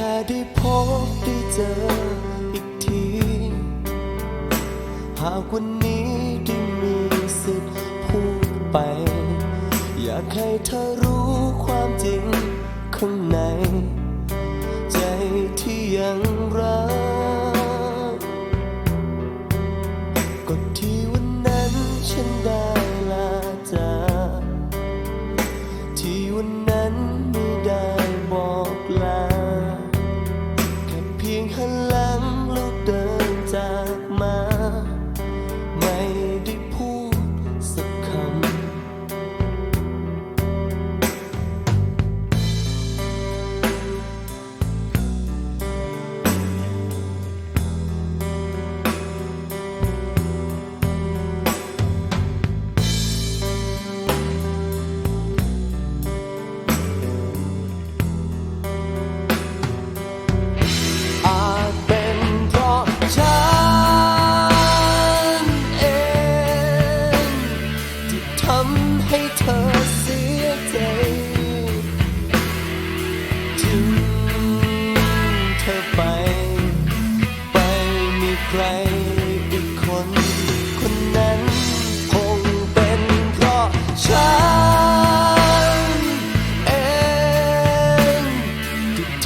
แค่ได้พบได้เจออีกที หากวันนี้ได้มีสิทธิ์พูดไป อยากให้เธอรู้ความจริงข้างใน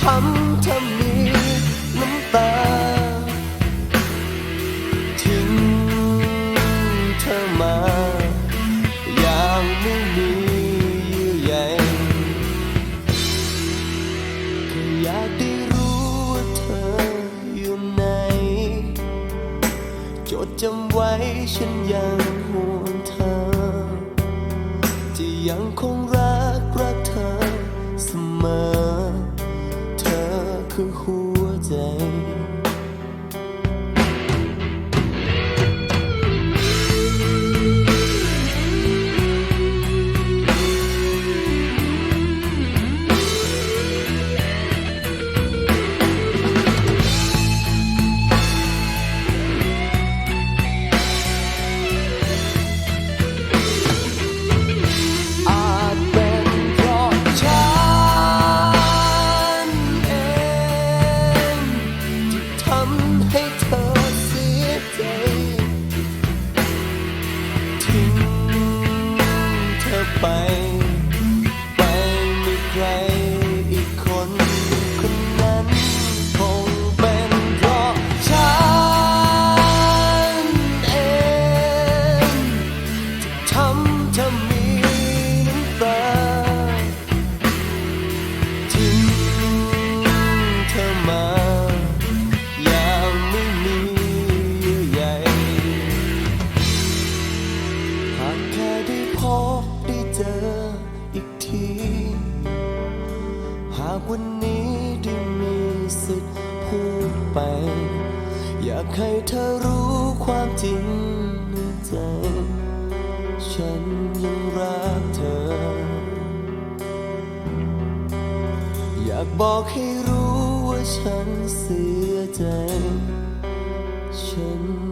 ที่ทำเธอมีน้ำตา ทิ้งเธอมา อย่างไม่มีเยื่อใยแค่อยากได้รู้ว่าเธออยู่ไหน จดจำไว้ฉันยังห่วงเธอ จะยังคง หั ให้เธอเสียใจทิ้งเธอไปากวันนี้ได้มีสิทธิ์พูดไป อยากให้เธอรู้ความจริงในใจ ฉันยังรักเธอ อยากบอกให้รู้ว่าฉันเสียใจ ฉัน